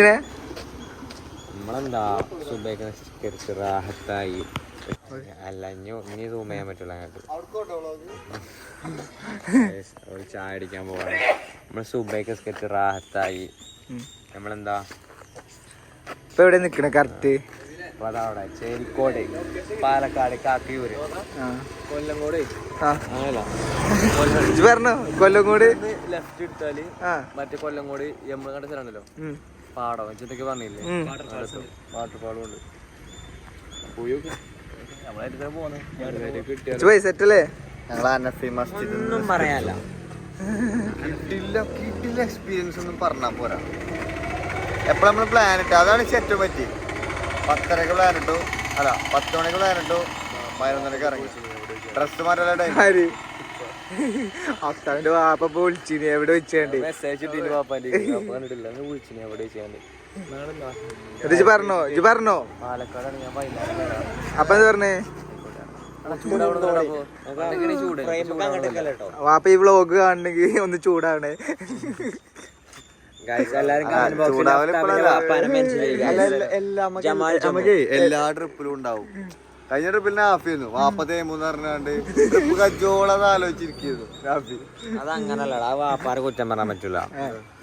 ഏത് നമ്മളെന്താ സുബൈക്ക് നിസ്കരിച്ച് റാഹത്തായി. അല്ല ഇനി ഇനി സൂം ചെയ്യാൻ പറ്റില്ല അങ്ങോട്ട് ഒരു ചായ അടിക്കാൻ പോവാണ്. നമ്മൾ സുബൈക്ക് നിസ്കരിച്ച് റാഹത്തായി. നമ്മളെന്താ? ഇപ്പൊ എവിടെ നിക്കണേ? കറക്റ്റ് അപ്പൊ അതവിടെ ചേരിക്കോട് പാലക്കാട് കാക്കിയൂര് കൊല്ലംകോട്. പറഞ്ഞോ? കൊല്ലം കൂടി ലെഫ്റ്റ് എടുത്താൽ മറ്റേ കൊല്ലംകോട് എമ്മ കണ്ട സ്ഥലമുണ്ടല്ലോ. പാടം വെച്ചിട്ടൊക്കെ പറഞ്ഞില്ലേ? ഉം. വാട്ടർഫാളും ഉണ്ട് പോയോക്ക്. നമ്മളായിട്ട് തന്നെ പോന്നെ. കിട്ടിയ ഇജ്ജ് പോയി സെറ്റല്ലേ ഞങ്ങൾ അനഫി മസ്ജിദ് ഒന്നും പറയാനല്ല. കിട്ടില്ല കിട്ടില്ല എക്സ്പീരിയൻസ് ഒന്നും പറഞ്ഞാൽ പോരാ. എപ്പോഴും നമ്മൾ പ്ലാൻ ഇട്ടു? അതാണ് സെറ്റ് ഏറ്റവും പറ്റി പത്തരക്ക് പ്ലാൻ ഇട്ടു. അല്ല പത്ത് മണിക്ക് പ്ലാൻ ഇട്ടു. പതിനൊന്നരക്ക് ഇറങ്ങി. ഡ്രസ് മാറ്റാനുള്ള ടൈം ആര്? അത്താവിന്റെ വാപ്പ ഇപ്പൊ വിളിച്ചിനി. എവിടെ വെച്ചാണ്ട്? മെസ്സേജ് ഇട്ടിട്ട് വാപ്പാന്റെ അപ്പൊ കണ്ടിട്ടില്ല അന്ന് വിളിച്ചു എവിടെ വെച്ചാണ്ട്. എന്നിട്ട് പറഞ്ഞോ? ഇജ്ജ് പറഞ്ഞോ? പാലക്കാടാണ്. ഞാൻ അപ്പൊ എന്താ പറഞ്ഞേ? വാപ്പ ഈ വ്ളോഗ് കാണണെങ്കി ഒന്ന് ചൂടാവണേ. എല്ലാ ട്രിപ്പിലും ഉണ്ടാവും. കഴിഞ്ഞ പിന്നെ ഹാഫ് ചെയ്യുന്നു വാപ്പത്തേ മൂന്ന് പറഞ്ഞാണ്ട് ട്രിപ്പ് കജോളത് ആലോചിച്ചിരിക്കുന്നു ഹാഫി അത് അങ്ങനല്ലടാ വാപ്പാരെ കുറ്റം പറയാൻ പറ്റൂല.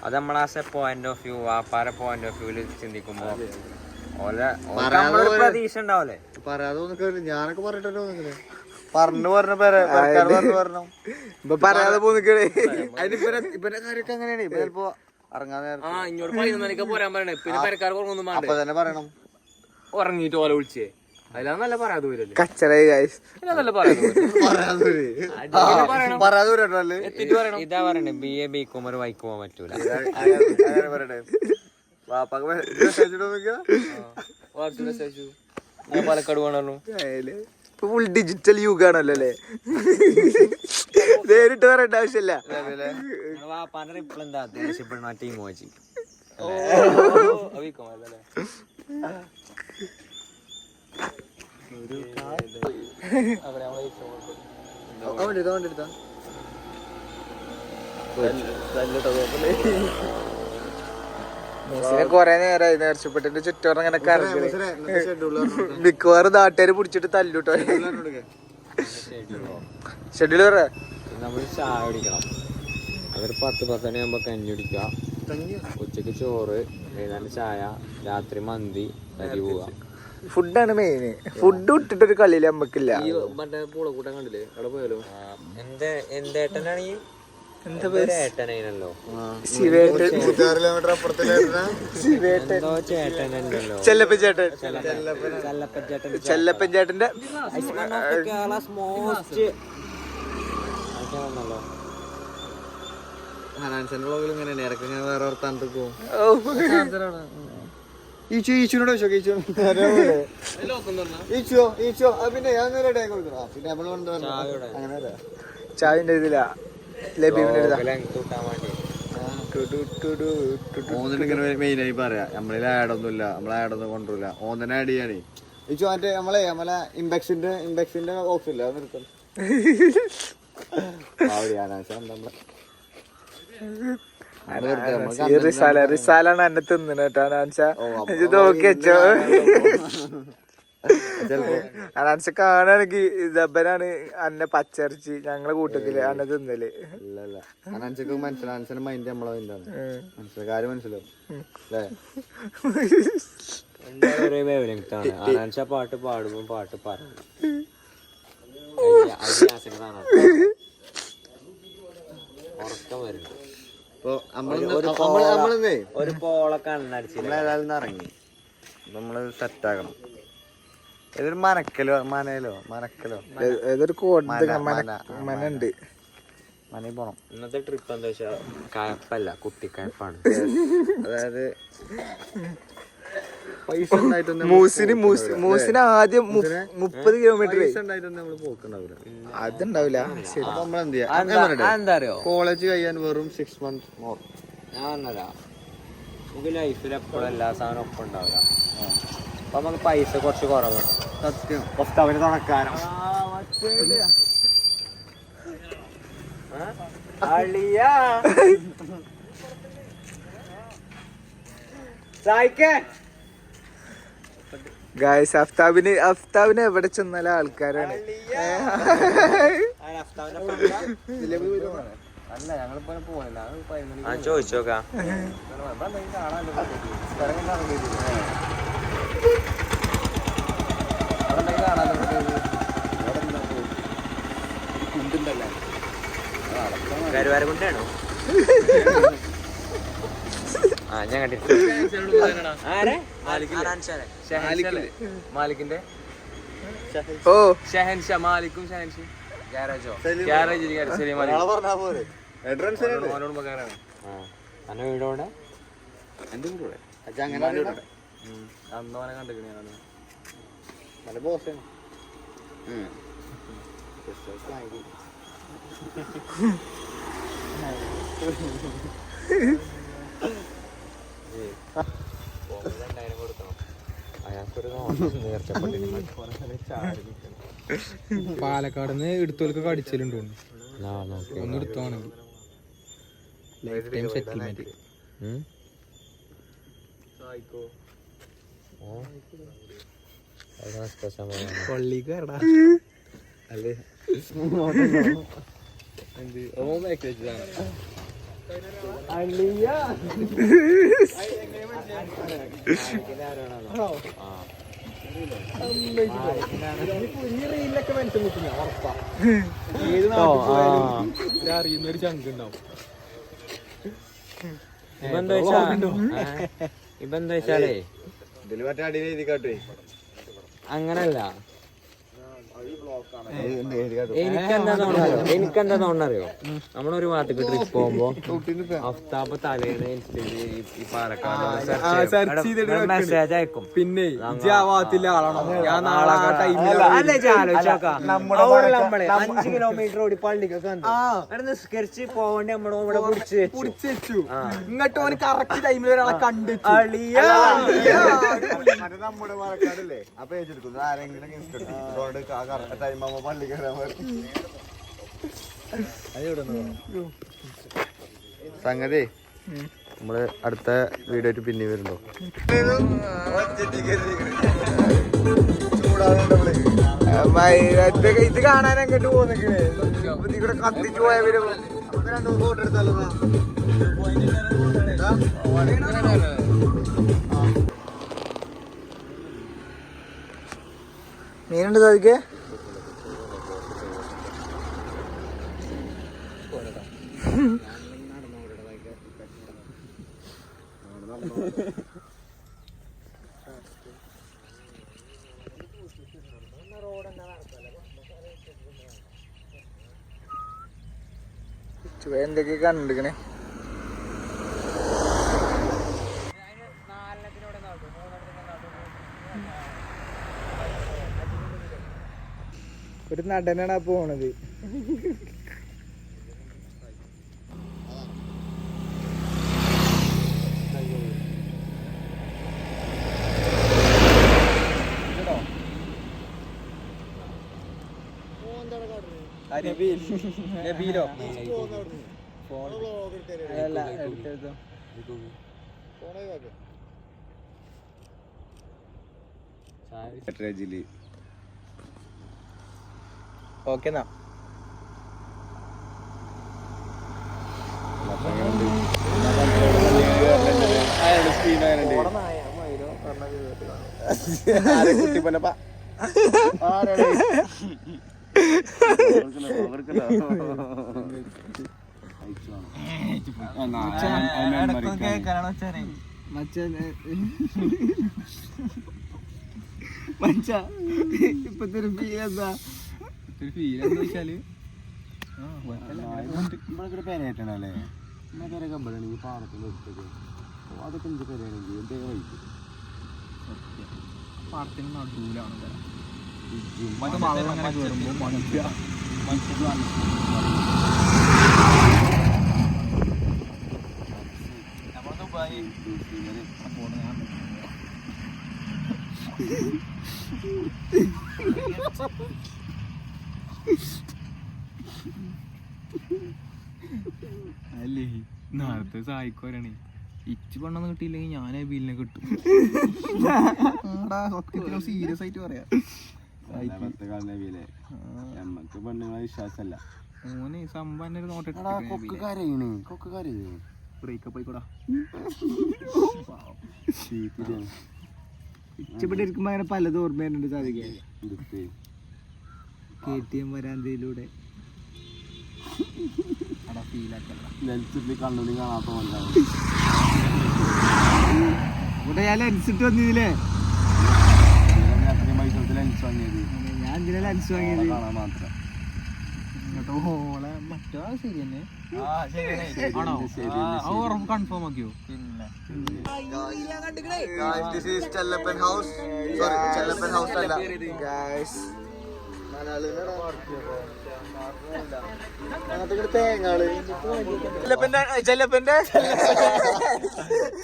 അത് നമ്മളെ as a point of view വാപ്പാരെ point of വ്യൂൽ ചിന്തിക്കുമ്പോ ഓലെ പ്രതീക്ഷ ഉണ്ടാവല്ലേ പറയാതെ ഒന്നും ഞാനൊക്കെ പറഞ്ഞിട്ടല്ലോ പറഞ്ഞു പറഞ്ഞ പേരെ പറഞ്ഞു പറഞ്ഞു. ഇപ്പൊ പറയാതെ പോന്നിക്കണേ അതിന് ഇവരെ ഇവരുടെ കാര്യമൊക്കെ അങ്ങനെയാണ് ഇപ്പൊ ചിലപ്പോ ഇറങ്ങാൻ നേരം അപ്പൊ തന്നെ പറയണം. ഉറങ്ങിയിട്ട് ഓല വിളിച്ചേ. ഇതാ പറയണേ ബി എ ബി കോം ഒരു വൈക്ക് പോകാൻ പറ്റൂല. ഞാൻ പാലക്കാട് പോകണു ഇപ്പൊ ഫുൾ ഡിജിറ്റൽ യുഗാണല്ലോ അല്ലേ? നേരിട്ട് പറയേണ്ട ആവശ്യമില്ല. വാപ്പാന്റെ റിപ്ലൈ എന്താ? ദേഷ്യപ്പെടുന്ന ടീം വാച്ചി അവന്റെ എടുത്താ അവന്റെ എടുത്താ മെസ്സിനെ കൊറേ നേരമായി നേർച്ചപ്പെട്ടിട്ട് ചുറ്റോറം അങ്ങനെ കറങ്ങി. മിക്കവാറും നാട്ടുകാര് പിടിച്ചിട്ട് തല്ലുട്ടോ ഷെഡ്യൂൾ പറ. നമ്മൾ ചായ കുടിക്കണം. അതൊരു പത്ത് പത്തണി ആകുമ്പോ കഞ്ഞി കുടിക്കുക. ഉച്ചയ്ക്ക് ചോറ് വൈകുന്നേരം ചായ രാത്രി മന്തി അരി പോവുക ഫുഡാണ് മെയിന് ഫുഡ് ഇട്ടിട്ടൊരു കളിയിൽ നമ്മക്കില്ല. മറ്റേ പൂളക്കൂട്ടം കണ്ടില്ലേ? അവിടെ പോയാലോ? എന്താ എന്തേട്ടനാണ് ഈ? എന്താ ഹനാൻസന്റെ വ്ളോഗിൽ ഇങ്ങനെയാണ്. ഇടയ്ക്ക് ഇങ്ങനെ വേറെ പോകും ഈച്ചു ഈച്ചുനോട് ചോദിച്ചോ ഈച്ചു ഈച്ചോ ഈച്ചോ ആ, പിന്നെ ഞാൻ നേരെ ടൈം കൊടുക്കണം പിന്നെ നമ്മൾ കൊണ്ട് വരണം. അങ്ങനെ വരാം. ചാവിന്റെ ഇതിലാ. ഇങ്ങനെ പറയാ. നമ്മളിൽ ആഡ് ഒന്നുമില്ല. നമ്മളെ ആഡ് ഒന്നും കൊണ്ടുവരില്ല. ഓന്നിനെ ആഡ് ചെയ്യണേ ഈച്ചു മറ്റേ നമ്മളെ നമ്മളെ ഇമ്പെക്സിന്റെ ഇമ്പെക്സിന്റെ ബോക്സ് ഇല്ല? അത് നിർത്തണം. അവിടെ നമ്മളെ. ഈ റിസാല റിസാലാണ് എന്നെ തിന്നണ കേട്ടോ അനാൻസ ഇത് നോക്കി വെച്ചോ. അനാൻസ കാണാണെങ്കിൽ ഇതബനാണ് അന്നെ പച്ചറിച്ച് ഞങ്ങളെ കൂട്ടത്തിൽ അന്നെ തിന്നൽ. മൈൻഡ് നമ്മളെ മൈൻഡാണ് മനസ്സിലാവും. അല്ലേ? ഒരേ പാട്ട് പാടുമ്പോ പാട്ട് പാടും. ഉറക്കം വരുന്നു. ഒരു പോള കണ്ണടിച്ചില്ല നമ്മളേതായാലും ഇറങ്ങി. അപ്പൊ നമ്മൾ സെറ്റാക്കണം. ഏതൊരു മനക്കലോ മനയിലോ മനക്കലോ. ഏതൊരു മനണ്ട്. മനയിൽ പോണം. ഇന്നത്തെ ട്രിപ്പ് എന്താ വെച്ചാൽ കയപ്പല്ല കുട്ടിക്കയപ്പാണ് അതായത് പൈസ മൂസിന് മൂസ് മൂസിന് ആദ്യം മുപ്പത് കിലോമീറ്റർ അതുണ്ടാവില്ല. ശരി നമ്മൾ എന്ത് അറിയോ? കോളേജ് കഴിയാൻ വെറും സിക്സ് മന്ത് മോർ ഞാൻ നമുക്ക് ലൈഫിൽ എപ്പോഴും എല്ലാ സാധനവും ഒപ്പം ഉണ്ടാവില്ല. അപ്പൊ നമുക്ക് പൈസ കുറച്ച് കുറവുണ്ട് സത്യം. അവന് അളിയ. സായിക്കേ. ഗായ്സ് അഫ്താബിന് അഫ്താബിന് എവിടെ ചെന്നാലും ആൾക്കാരാണ്. ചോദിച്ചോക്കാം കരുവാര കൊണ്ടാണോ ആ? ഞാൻ കണ്ടിട്ടുണ്ട് മാലിക്കിന്റെ? ഓ. ഷഹൻഷാ മാലിക്കും ഷഹൻഷി. ഗ്യാരേജോ? ഗ്യാരേജ് ശരി മാലിക്. ഉപകാരമാണ്. അന്നെ വീടോടെ എന്റെ കൂടെ. അങ്ങനെ അന്നോനെ കണ്ടിക്കണേ ഞാൻ നല്ല ബോസ് പാലക്കാട് നിന്ന് എടുത്തോൽക്കൊക്കെ അടിച്ചിട്ടുണ്ട് ഒന്ന് എടുത്തോണെങ്കിൽ ലൈഫ് ടൈം സെറ്റിൽമെന്റ് പള്ളിക്ക് വരടാ റീലിലൊക്കെ മനുഷ്യൻ നിൽക്കുന്ന ഉറപ്പാ അറിയുന്ന ഒരു ഇപ്പെന്താ വെച്ചാ? ഇപ്പെന്താ വെച്ചാലേ? ഇതിൽ മറ്റേ അടിയിൽ എഴുതി കാട്ടേ അങ്ങനല്ല. എനിക്കെന്താ തോന്നറിയോ എനിക്കെന്താ തോന്നറിയോ നമ്മളൊരു ഭാഗത്തേക്ക് ട്രിപ്പ് പോകുമ്പോ അഫ്താബ് തലേന്ന് ഈ- പാലക്കാട് മെസ്സേജ് അയക്കും. പിന്നെ. അഞ്ച് കിലോമീറ്റർ ഓടി പള്ളിക്കൊക്കെ നിസ്കരിച്ച് പോവേണ്ടി നമ്മളോ ഇവിടെ പിടിച്ച് വെച്ചു. പിടിച്ചു വെച്ചു. ഇങ്ങോട്ട് ഓന് കറക്റ്റ് ടൈമിൽ ഒരാളെ കണ്ടു നമ്മുടെ പാലക്കാടല്ലേ ആരെങ്കിലും സംഗതി നമ്മൾ അടുത്ത വീഡിയോ പിന്നെ വരുന്നുണ്ടോ ഇത് കാണാൻ അങ്ങോട്ട് പോന്നിക്കണേ. കത്തിച്ചു പോയ മീനുണ്ട് സാധിക്കേ? എന്തൊക്കെ കണ്ടിരിക്കണേ? ഒരു നടനാണ് പോണത്. നബീലോ? അല്ല എടുത്തെടുത്തോ. ഓക്കെ എന്നാ. ഇപ്പത്തെ ഒരു ഫീൽ എന്താ? ഒരു ഫീൽ എന്താ വെച്ചാൽ? ഇവിടെ പേരായിട്ടാണല്ലേ പേരൊക്കെ ഇവിടെ പാടത്തിന് അതൊക്കെ പേരാണെങ്കിൽ നടുവിലാണ് മറ്റേ അങ്ങനെ അല്ലേ? നേരത്തെ സഹായിക്കോരണേ ഇച്ച് പെണ്ണൊന്നും കിട്ടിയില്ലെങ്കിൽ ഞാൻ ബില്ലിനെ കിട്ടും. സീരിയസ് ആയിട്ട് പറയാ. നമ്മക്ക് പെണ്ണുങ്ങളെ വിശ്വാസമല്ല ഓന് സംഭവം ഒരു കൊക്ക് കരയണ് ബ്രേക്കപ്പ് ആയിക്കോടാ. ഇഷ്ടപ്പെട്ട് ഇരിക്കുമ്പോ അങ്ങനെ പലതും ഓർമ്മ വരുന്നുണ്ട് സാധിക്കാൻ ഇതിപ്പേ കെ ടി എം വരാന്തയിലൂടെ. ഇവിടെ ഞാൻ ലെൻസിട്ട് വന്നില്ലേ ലെൻസ് വാങ്ങിയത്. ഞാൻ എന്തിനാ ലെൻസ് വാങ്ങിയത്? കാണാൻ മാത്രം. മറ്റോ ശരി തന്നെ. കൺഫേം ആക്കിയോ? ചെല്ലപ്പന്റെ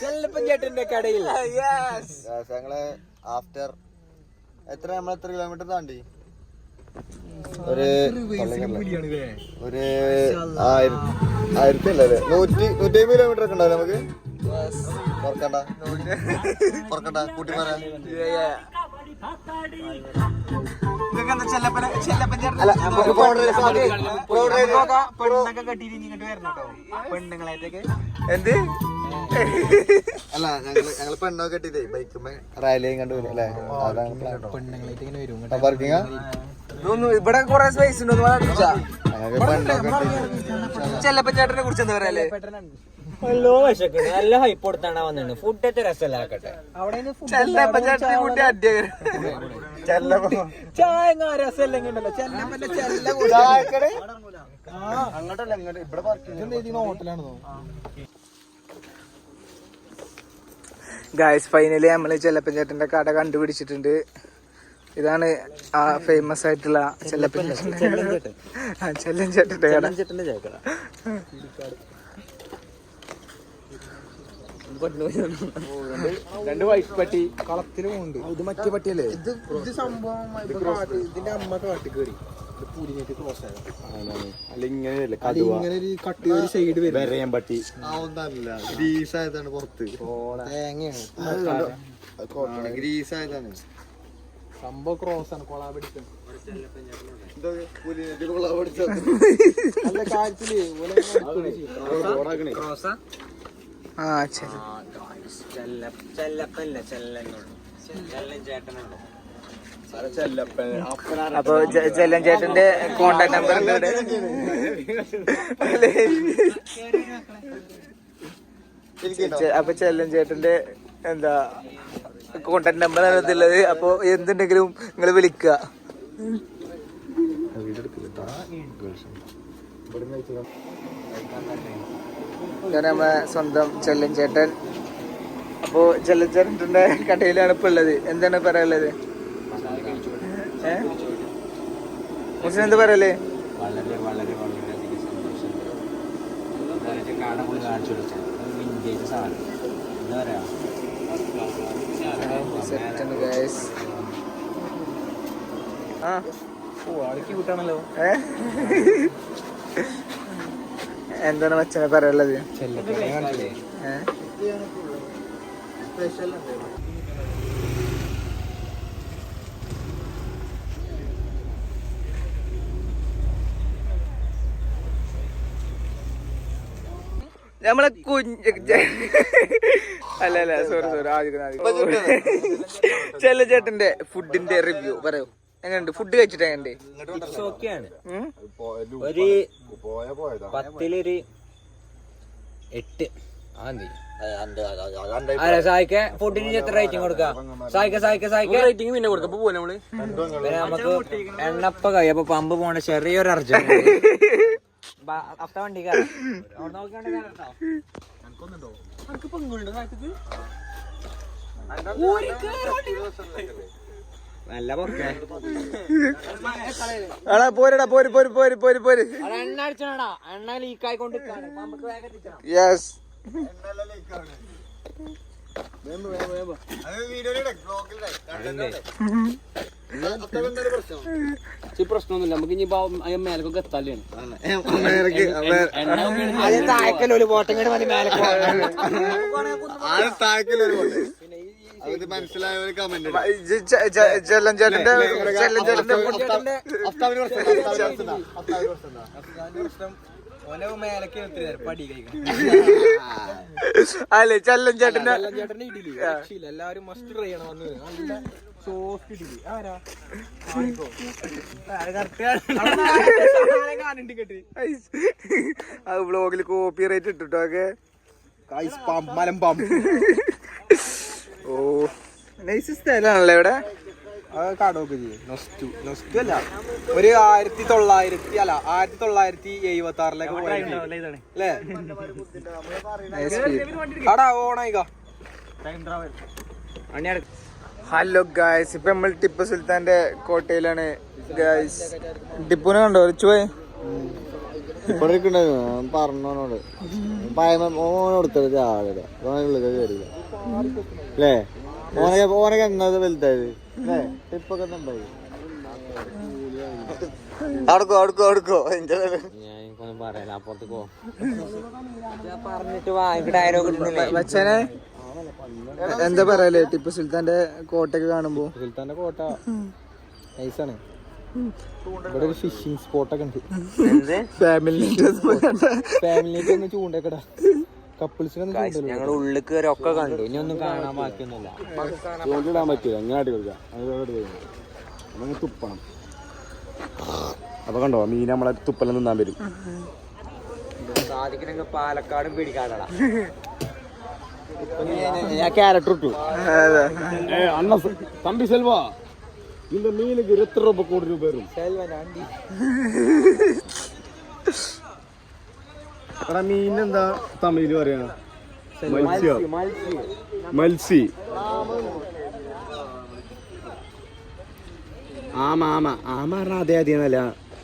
ചെല്ലപ്പൻ ചേട്ടന്റെ കടയിൽ ഞങ്ങൾ ആഫ്റ്റർ എത്ര നമ്മൾ എത്ര കിലോമീറ്റർ താണ്ടി? ഒരു ഒരു ആയിരത്തി ആയിരത്തി അല്ലേ? നൂറ്റി നൂറ്റി അമ്പത് കിലോമീറ്റർ ഒക്കെ ഉണ്ടാവില്ല നമുക്ക്? കൂട്ടി പറയാം പെണ്ണുങ്ങളായിട്ടൊക്കെ. എന്ത്? അല്ല ഞങ്ങൾ ഞങ്ങൾ പെണ്ണൊക്കെ കെട്ടിട്ടേ ബൈക്കുമ്പോ റാലിയും കണ്ടു അല്ലേ? അതാണ് പാർക്കിംഗ് ഇവിടെ കൊറേ സ്പേസ് ഉണ്ട് ചെല്ലപ്പൻ ചേട്ടനെ കുറിച്ച് എന്താ പറയാ നല്ല വിശക്കുന്നു നല്ല ഹൈപ്പ് കൊടുത്താണ് വന്നിട്ടുണ്ട് ഫുഡ് ഏറ്റവും രസമല്ലാക്കട്ടെ ചെല്ലപ്പൻ ചേട്ടനെ കൂട്ടി അടിയായിരുന്നു ചായ രസമല്ലെങ്കിൽ ഉണ്ടല്ലോ ചെല്ലപ്പന്റെ ചെല്ല അങ്ങോട്ടല്ല ഇങ്ങോട്ട് ഇവിടെ പാർക്കിംഗ് ഹോട്ടലാണ് ഗായ്സ് ഫൈനലി നമ്മൾ ചെല്ലപ്പൻ ചേട്ടന്റെ കട കണ്ടുപിടിച്ചിട്ടുണ്ട്. ഇതാണ് ആ ഫേമസ് ആയിട്ടുള്ള ചെല്ലപ്പൻ ചേട്ടന്റെ ആ ചെല്ലൻ ചേട്ടന്റെ കട. രണ്ട് വൈറ്റ് പട്ടി കളത്തിലും ഉണ്ട്. ഇത് മറ്റേ പട്ടിയല്ലേ? ഇത് ഇത് സംഭവം ഇതിന്റെ അമ്മ കാട്ടി കയറി. പൂരിഞ്ഞിട്ട് ക്രോസ് ആയത് അല്ല ഇങ്ങനെയല്ലേ അത് ഇങ്ങനെ ഒരു കട്ടി ഒരു സൈഡ് വരും. പറ്റി ആ ഒന്നല്ല. ഗ്രീസ് ആയതാണ് പുറത്ത്. തേങ്ങയാണ്. ഗ്രീസ് ആയതാണ്. സംഭവം ക്രോസ് ആണ് ആ? ചെല്ല. ചെല്ലപ്പല്ല ചെല്ലോ ചെല്ലൻ ചേട്ടനുള്ളു. അപ്പൊ ചെല്ലം ചേട്ടന്റെ കോണ്ടാക്ട് നമ്പർ ഉണ്ട് അപ്പൊ ചെല്ലൻ ചേട്ടന്റെ എന്താ കോണ്ടാക്ട് നമ്പർ ഇതിലുള്ളത് അപ്പൊ എന്തുണ്ടെങ്കിലും ഇതാണ് നമ്മളെ സ്വന്തം ചെല്ലൻ ചേട്ടൻ. അപ്പോ ചെല്ലൻ ചേട്ടന്റെ കടയിലാണ് ഇപ്പൊ ഉള്ളത്. എന്താണ് പറയാനുള്ളത്? മുസ്ലിം എന്ത് പറയല്ലേ? വളരെ വളരെ വളരെയധികം സന്തോഷം കാണാൻ കാണിച്ചു വിന്റേജ് സാധനം. എന്താ പറയാ? സെറ്റാണ് ഗൈസ് ആ. ക്യൂട്ടാണല്ലോ ഏ? എന്താണ് മച്ചനെ പറയാനുള്ളത്? നമ്മളെ കുഞ്ഞ് അല്ല അല്ല സോറി സോറി ആദ്യം ചെല്ല ചേട്ടന്റെ ഫുഡിന്റെ റിവ്യൂ പറയൂ. എങ്ങനെയുണ്ട്? ഫുഡ് കഴിച്ചിട്ട് എങ്ങനെയുണ്ട്? ഒരു പത്തിലൊരു എട്ട്. അല്ല സായിക്ക്? ഫുഡിന് എത്ര റേറ്റിംഗ് കൊടുക്കാം? സായിക്ക സായിക്ക സായിക്ക. റേറ്റിംഗ് പിന്നെ കൊടുക്കാം. പോലെ നമ്മൾ? നമുക്ക് എണ്ണപ്പ കൈ അപ്പൊ പമ്പ് പോണ ചെറിയൊരു അർജന്റ് അപ്പ വണ്ടി. നല്ല പൊക്കെ. എടാ പോരടാ പോര് പോര് പോര് പോര് പോര്. എണ്ണ അടിച്ചണടാ. എണ്ണ ലീക്ക് ആയിക്കൊണ്ട് യെസ് വീഡിയോയിലെ ബ്ലോഗിലെ ഈ പ്രശ്നമൊന്നുമില്ല നമുക്ക് ഇനി മേലക്കൊക്കെ എത്താലാണ് മനസ്സിലായ അല്ലേ ചെല്ലൻ ചേട്ടന്റെ ഇഡലി മസ്റ്റ് ട്രൈ ചെയ്യണം വന്ന് നല്ല സോഫ്റ്റ് ഇഡലി ആരാ? ആണിക്കോ? സാധനം കാണുന്നുണ്ട് കേട്ട് അത് വ്ളോഗിൽ കോപ്പി റേറ്റ് ഇട്ടിട്ടോ ഒക്കെ? മലമ്പം ഓ നൈസ് സ്ഥലാണല്ലേ ഇവിടെ. അത് കടമൊക്കെ ചെയ്യും നൊസ്റ്റു. നൊസ്റ്റു അല്ല. ഒരു ആയിരത്തി തൊള്ളായിരത്തി അല്ല ആയിരത്തി തൊള്ളായിരത്തി എഴുപത്തി ആറിലേക്ക് അല്ലേ? അടാ ഓണായിക്കാ. ഹലോ ഗായ്സ് ഇപ്പൊ നമ്മൾ ടിപ്പു സുൽത്താന്റെ കോട്ടയിലാണ്. ഗായ്സ് ടിപ്പുനെ കണ്ടോ? റിച്ചു പോയി? പറഞ്ഞോനോട് ഓനെ ഓനുള്ളിൽ കയറിയില്ല. അല്ലേ? ഓനൊക്കെ ഓനൊക്കെ എന്നത് വലുതായത്? അല്ലേ? ഉണ്ടായി അടുക്കോ അടുക്കോ അടുക്കോ. എന്താ പറയലേ? ടിപ്പു സുൽത്താന്റെ കോട്ടയൊക്കെ കാണുമ്പോ? സുൽത്താന്റെ കോട്ട. നൈസാണ്. ഇവിടെ ഒരു ഫിഷിംഗ് സ്പോട്ടൊക്കെ ഉണ്ട്. ഫാമിലി ഫാമിലിക്ക് ഒന്ന് ചൂണ്ടല്ലോ ഞങ്ങൾ ഉള്ളിൽ കയറി ഒക്കെ കണ്ടു ഇനി ഒന്നും കാണാൻ ബാക്കിയൊന്നുമില്ല ചൂണ്ടിടാൻ പറ്റൂല അങ്ങനെ അടി കൊടുക്കാം അങ്ങനെ തുപ്പണം അപ്പൊ കണ്ടോ മീൻ നമ്മളെ തുപ്പലം തിന്നാൻ വരും സാധിക്കണെങ്കിൽ പാലക്കാടും പിടിക്കാടടാ ഞാൻ ക്യാരറ്റ് ഇട്ടു ഏ അണ്ണ തമ്പി സെൽവാ இந்த மீனுக்கு எத்தனை ரூபாய் கோடி ரூபாய் வரும் എടാ മീൻ എന്താ തമിഴിൽ പറയാ? മത്സ്യം. മത്സി ആമ ആമ. ആമ പറഞ്ഞ അതേ അതേ എന്നല്ല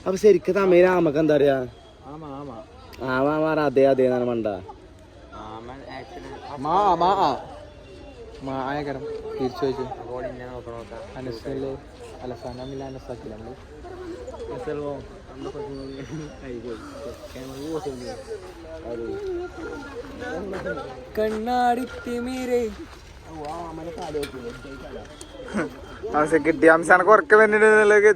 അപ്പൊ ശരിക്കും തമിഴ് ആമക്ക് എന്താ പറയാ? ആമ ആമ. പറഞ്ഞ അതേ അതേ എന്നാണ് മണ്ട മാ മാ മാ ആയകരം. തിരിച്ചു വെച്ചു ഇന്നെ നോക്കണം നോക്കാം അനസല്ലേ അലസാനില്ല അനസാക്കില്ല നമ്മൾ കണ്ണാടി തിമിരേ ഹംസ കിട്ടി. ഹംസാനക്ക് ഉറക്കം വേണ്ടിട്ട്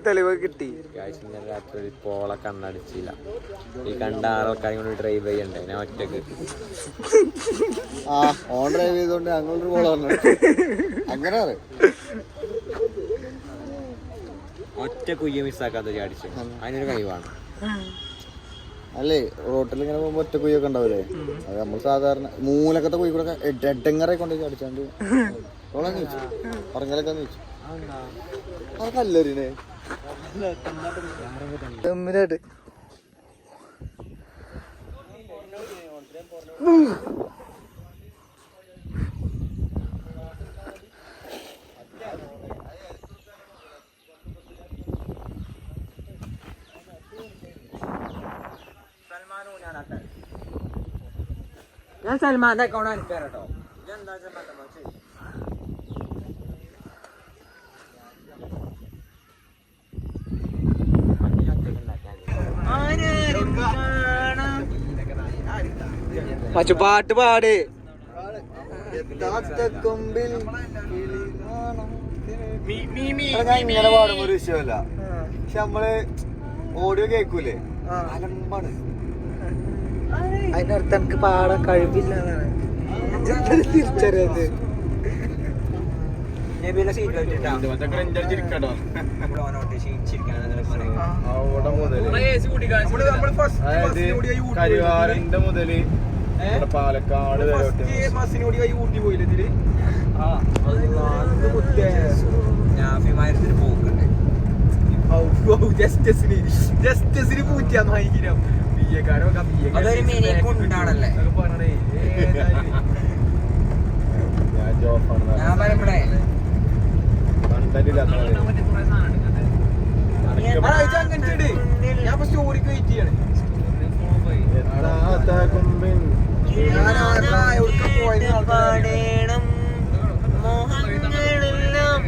തെളിവ് കിട്ടി. ഇന്നലെ രാത്രി പോള കണ്ണടിച്ചില്ല ഈ കണ്ട ആൾക്കാരും കൊണ്ട് ഡ്രൈവ് ചെയ്യണ്ടേ ഞാൻ ഒറ്റയ്ക്ക് ആ ഓൺ ഡ്രൈവ് ചെയ്തോണ്ട് കോൾ പറഞ്ഞു അങ്ങനെ ഒറ്റ കുയ്യ മിസ്സാക്കാത്ത ചാടിച്ചു. അതിനൊരു കഴിവാണ്. അല്ലേ റോട്ടിൽ ഇങ്ങനെ പോകുമ്പോ ഒറ്റ കുയ്യൊക്കെ ഉണ്ടാവില്ലേ അത് നമ്മൾ സാധാരണ മൂലക്കത്തെ കുയ്യ കൂടെ എട്ടെങ്ങറെ കൊണ്ട് അടിച്ചാണ്ട് ഓളെ നീച്ചു. കല്ലറിനെ ഗംഭീരായിട്ട് ഞാൻ സൽമാന്റെ അക്കൗണ്ട് അനുപ്പേർ കേട്ടോ. മച്ചു? പാട്ട് പാട്. ഇങ്ങനെ പാടുമ്പോ ഒരു വിഷയമല്ല പക്ഷെ നമ്മൾ ഓഡിയോ കേക്കൂലേ അലമ്പാണ്. അതിനർത്ഥം എനിക്ക് പാടാൻ കഴിവില്ല എന്നാണ്. തിരിച്ചറിയത് മുതൽ. പാലക്കാട് ഊട്ടി പോയില്ലേ ഇതിൽ? ഞാഫിമാരത്തിന് പോക്കുണ്ട്. ജസ്റ്റസിന് ജസ്റ്റസിന് പൂറ്റിയാന്ന് ഭയങ്കരം ഞാൻ സ്റ്റോറിക്ക് വെയിറ്റ് ചെയ്യാണ്. പാടേണം മോഹങ്ങളെല്ലാം.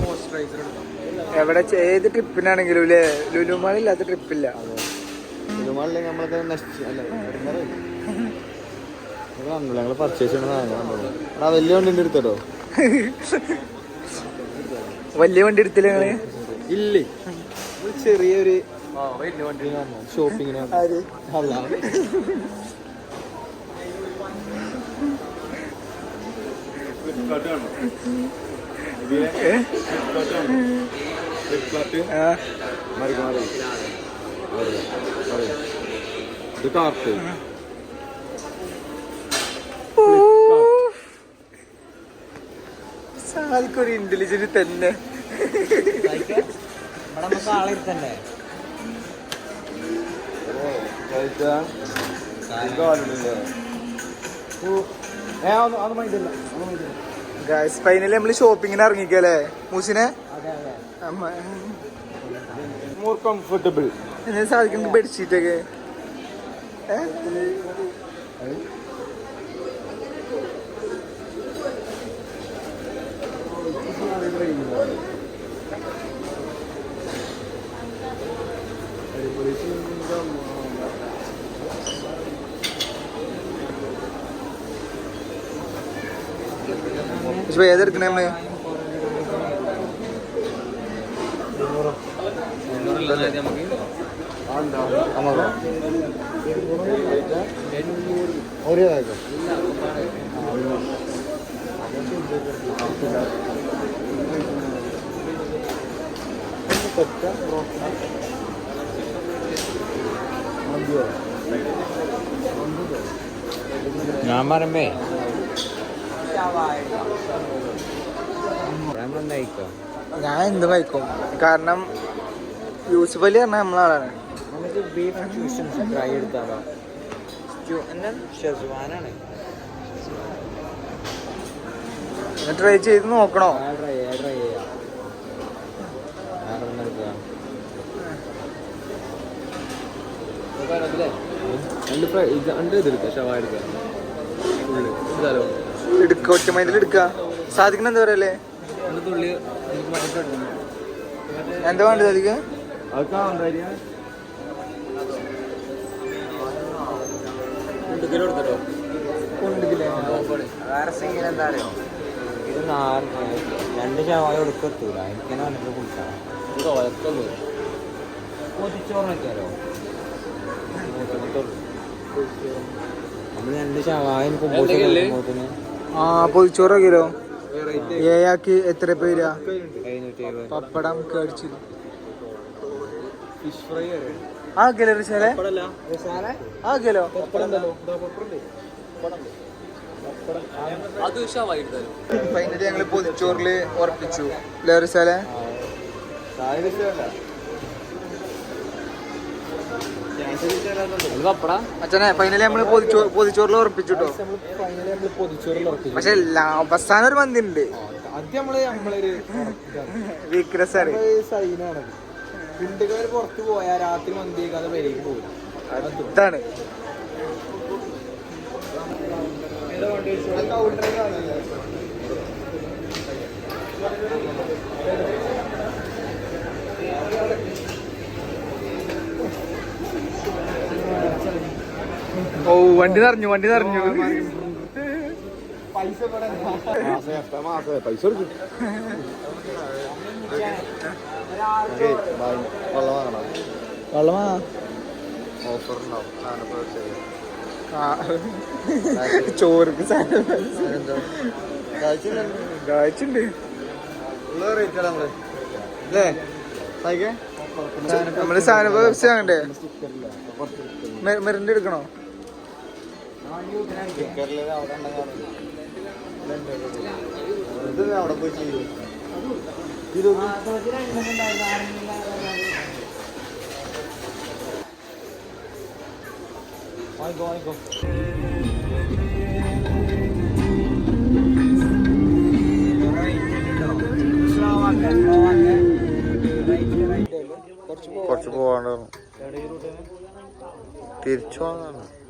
മോയ്സ്ചറൈസർ എടുക്കാം എവിടെ ഏത് ട്രിപ്പിനാണെങ്കിലും ഇല്ലേ? ലുലുമാൾ ഇല്ലാത്ത ട്രിപ്പില്ല സിനിമകളിലേക്ക് നമ്മളൊക്കെ നശിച്ചു അല്ല കണ്ടില്ല ഞങ്ങൾ പർച്ചേസ് വലിയ വണ്ടി എടുത്തോ? വലിയ വണ്ടി എടുത്തില്ല നിങ്ങൾ? ഇല്ലേ. ഒരു ചെറിയൊരു ഷോപ്പിങ്ങിന്? സാദിക്കൊരു ഇന്റലിജന്റ് തന്നെ. ഗായ്സ് ഫൈനലി നമ്മൾ ഷോപ്പിങ്ങിന് ഇറങ്ങിക്കല്ലേ? മൂസിനെ മോർ കംഫർട്ടബിൾ എന്നെ സാധിക്കുന്ന ബെഡ്ഷീറ്റ് ഒക്കെ ഏ? പക്ഷെ ഏതെടുക്കണേ നമ്മൾ? ഒരു കാര്യം. ഞാൻ പറയുമ്പേ ഞാൻ എന്തും കഴിക്കും കാരണം യൂസുഫ് അലി പറഞ്ഞ നമ്മളാളാണ് നമുക്ക് ബീഫ് ഫ്യൂഷൻ ഫ്രൈ എടുത്താലോ എന്നാ? ഷെസ്വാനാണ്. ട്രൈ ചെയ്ത് നോക്കണോ? ട്രൈ ചെയ്യാം ട്രൈ ചെയ്യാം. എടുക്കാം ഒറ്റ മൈൻഡിൽ എടുക്ക. സാധിക്കണ എന്താ പറയല്ലേ എന്താ വേണ്ടത് എനിക്ക് വേറെ എന്താ അറിയോ? ഇത് നാല് രണ്ട് ശവായ എടുക്കത്തൂല എനിക്കെന്നെ വന്നിട്ട് കുടിക്കണം. പൊതിച്ചോറിനൊക്കെയാലോ? നമ്മൾ രണ്ട് ശവായ കുമ്പോത്തിന് ആ പൊതിച്ചോറ് കിലോ ഏയാക്കി എത്ര പേരാ പപ്പടം കടിച്ചു ഫിഷ് ഫ്രൈ ആ കിലോ റിസാലെ ആ കിലോ? അത് ഷവായ എടുത്താലും ഫൈനലി ഞങ്ങൾ പൊതിച്ചോറിൽ ഉറപ്പിച്ചു. റിസാലെ പപ്പടാ? അച്ഛനെ ഫൈനലി നമ്മൾ പൊതിച്ചോ പൊതിച്ചോറിൽ ഉറപ്പിച്ചു കേട്ടോ ഫൈനലി നമ്മൾ പൊതിച്ചോറിൽ ഉറപ്പിച്ചു. പക്ഷെ അവസാനം ഒരു മന്തി ഉണ്ട് ആദ്യം നമ്മൾ നമ്മളൊരു വീക്ക്നെസ് ആണ് പിണ്ടുകാർ പുറത്ത് പോയാൽ രാത്രി മന്തി കഴിക്കാതെ വരേക്ക് പോകും ഇതാണ്. ഓ വണ്ടി നിറഞ്ഞു വണ്ടി നിറഞ്ഞു. പൈസ പൈസ കൊടുക്കും. വെള്ളം വാങ്ങണം ഓഫർ ഉണ്ടാവും ചെയ്യാം. ചോർക്ക് സാധനം. കാഴ്ചണ്ട് നമ്മൾ. സാധനം വെബ്സൈറ്റ് വാങ്ങണ്ടേ മെറിന്റെ എടുക്കണോ? ഇത് അവിടെ പോയി ഇത് അവിടെ പോയി ചെയ്യും കുറച്ച് പോവാണ്ട് തിരിച്ചു പോകാനാണ്